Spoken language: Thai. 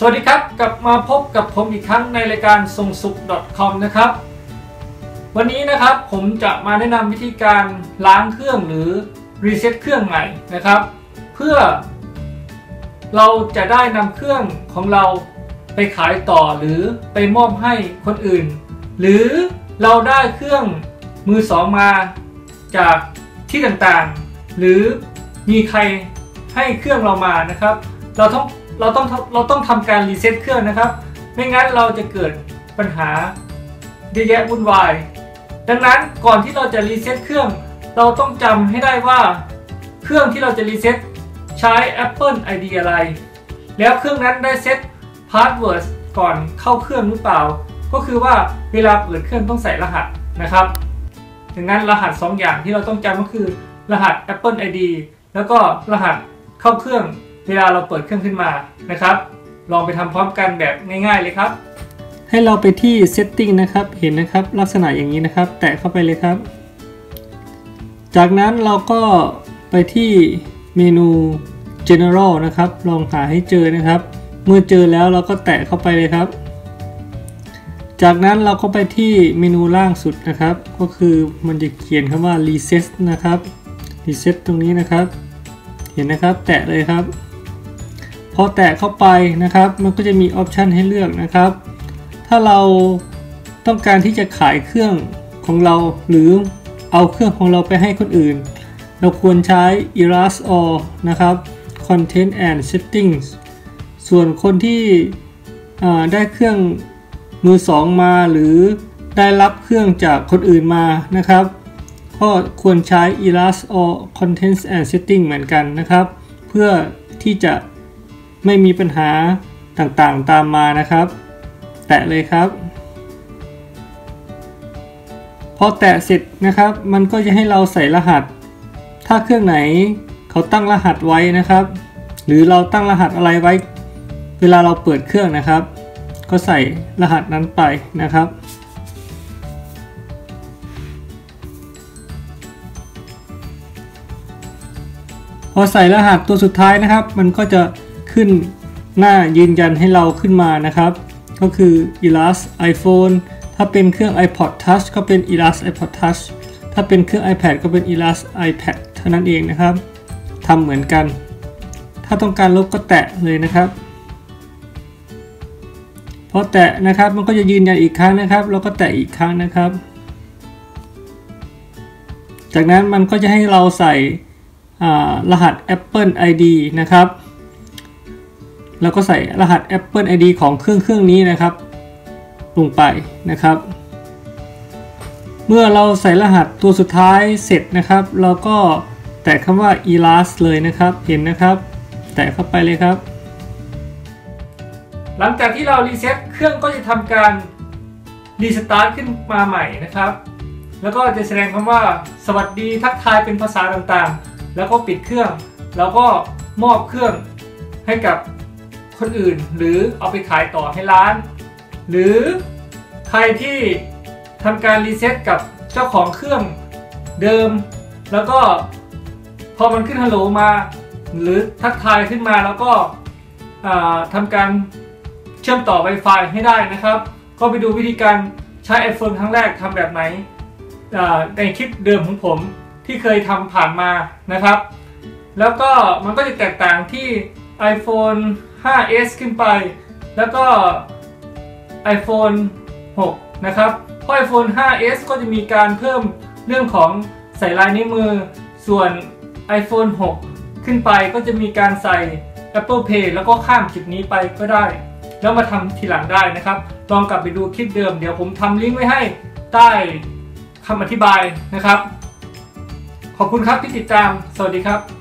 สวัสดีครับ กลับมาพบกับผมอีกครั้งในรายการทรงสุข .com นะครับ วันนี้นะครับผมจะมาแนะนำวิธีการล้างเครื่องหรือรีเซ็ตเครื่องใหม่นะครับ เพื่อ เราจะได้นำเครื่องของเราไปขายต่อหรือไปมอบให้คนอื่น หรือเราได้เครื่องมือสองมาจากที่ต่างๆ หรือมีใครให้เครื่องเรามานะครับ เราต้อง เราต้องเราต้องทำการรีเซ็ตเครื่องนะครับ ไม่งั้นเราจะเกิดปัญหาเยอะแยะวุ่นวาย ดังนั้นก่อนที่เราจะรีเซ็ตเครื่อง เราต้องจำให้ได้ว่าเครื่องที่เราจะรีเซ็ตใช้ Apple ID อะไร แล้วเครื่องนั้นได้เซ็ตพาสเวิร์ดก่อนเข้าเครื่องหรือเปล่า ก็คือว่าเวลาเปิดเครื่องต้องใส่รหัสนะครับดังนั้นรหัส 2 อย่างที่เราต้องจำก็คือรหัส Apple ID แล้วก็รหัสเข้าเครื่อง เวลาเราเปิดเครื่องขึ้นมานะครับ ลองไปทำพร้อมกันแบบง่ายๆเลยครับ ให้เราไปที่ Setting นะครับ เห็นนะครับลักษณะอย่างนี้นะครับ แตะเข้าไปเลยครับ จากนั้นเราก็ไปที่เมนู General นะครับ ลองหาให้เจอนะครับ เมื่อเจอแล้วเราก็แตะเข้าไปเลยครับ จากนั้นเราก็ไปที่เมนูล่างสุดนะครับ ก็คือมันจะเขียนคำว่า Reset นะครับ Reset ตรงนี้นะครับ เห็นนะครับ แตะเลยครับ พอแตะเข้าไปนะครับ มันก็จะมีออปชันให้เลือกนะครับ ถ้าเราต้องการที่จะขายเครื่องของเราหรือเอาเครื่องของเราไปให้คนอื่น เราควรใช้ Erase All นะครับ Content and Settings ส่วนคนที่ได้เครื่องมือสองมาหรือได้รับเครื่องจากคนอื่นมานะครับ ก็ควรใช้ Erase All Contents and Settings เหมือนกันนะครับ เพื่อที่จะ ไม่มีปัญหาต่างๆตามมานะครับ แตะเลยครับ พอแตะเสร็จนะครับ มันก็จะให้เราใส่รหัส ถ้าเครื่องไหนเขาตั้งรหัสไว้นะครับ หรือเราตั้งรหัสอะไรไว้ เวลาเราเปิดเครื่องนะครับ ก็ใส่รหัสนั้นไปนะครับพอใส่รหัสตัวสุดท้ายนะครับ มันก็จะ ขึ้นหน้ายืนยันให้เราขึ้นมานะครับ ก็คือ Elas iPhone ถ้าเป็นเครื่อง iPod Touch ก็เป็น Elas iPod Touch ถ้าเป็นเครื่อง iPad ก็เป็น Elas iPad เท่านั้นเองนะครับทำเหมือนกัน ถ้าต้องการลบก็แตะเลยนะครับพอแตะนะครับมันก็จะยืนยันอีกครั้งนะครับ แล้วก็แตะอีกครั้งนะครับ จากนั้นมันก็จะให้เราใส่รหัส Apple ID นะครับ แล้วก็ใส่รหัส Apple ID ของเครื่องเครื่องนี้นะครับ ลงไปนะครับ เมื่อเราใส่รหัสตัวสุดท้ายเสร็จนะครับ เราก็แตะคำว่า elas เลยนะครับ เห็นนะครับ แตะเข้าไปเลยครับ หลังจากที่เรารีเซ็ตเครื่องก็จะทำการรีสตาร์ทขึ้นมาใหม่นะครับ แล้วก็จะแสดงคำว่าสวัสดีทักทายเป็นภาษาต่างๆ แล้วก็ปิดเครื่อง แล้วก็มอบเครื่องให้กับ คนอื่น หรือเอาไปขายต่อให้ร้าน หรือใครที่ทำการรีเซ็ตกับเจ้าของเครื่องเดิม แล้วก็พอมันขึ้นฮัลโหลมา หรือทักทายขึ้นมาแล้วก็ทำการเชื่อมต่อ Wi-Fi ให้ได้นะครับ ก็ไปดูวิธีการใช้ iPhone ครั้งแรกทำแบบไหนในคลิปเดิมของผมที่เคยทำผ่านมานะครับ แล้วก็มันก็จะแตกต่างที่ iPhone 5s ขึ้นไป แล้วก็ iPhone 6 นะครับเพราะ iPhone 5s ก็จะมีการเพิ่มเรื่องของใส่ลายนิ้วมือ ส่วน iPhone 6 ขึ้นไปก็จะมีการใส่ Apple Pay แล้วก็ข้ามคลิปนี้ไปก็ได้ แล้วมาทำทีหลังได้นะครับ ลองกลับไปดูคลิปเดิม เดี๋ยวผมทำลิงก์ไว้ให้ใต้คำอธิบายนะครับ ขอบคุณครับที่ติดตาม สวัสดีครับ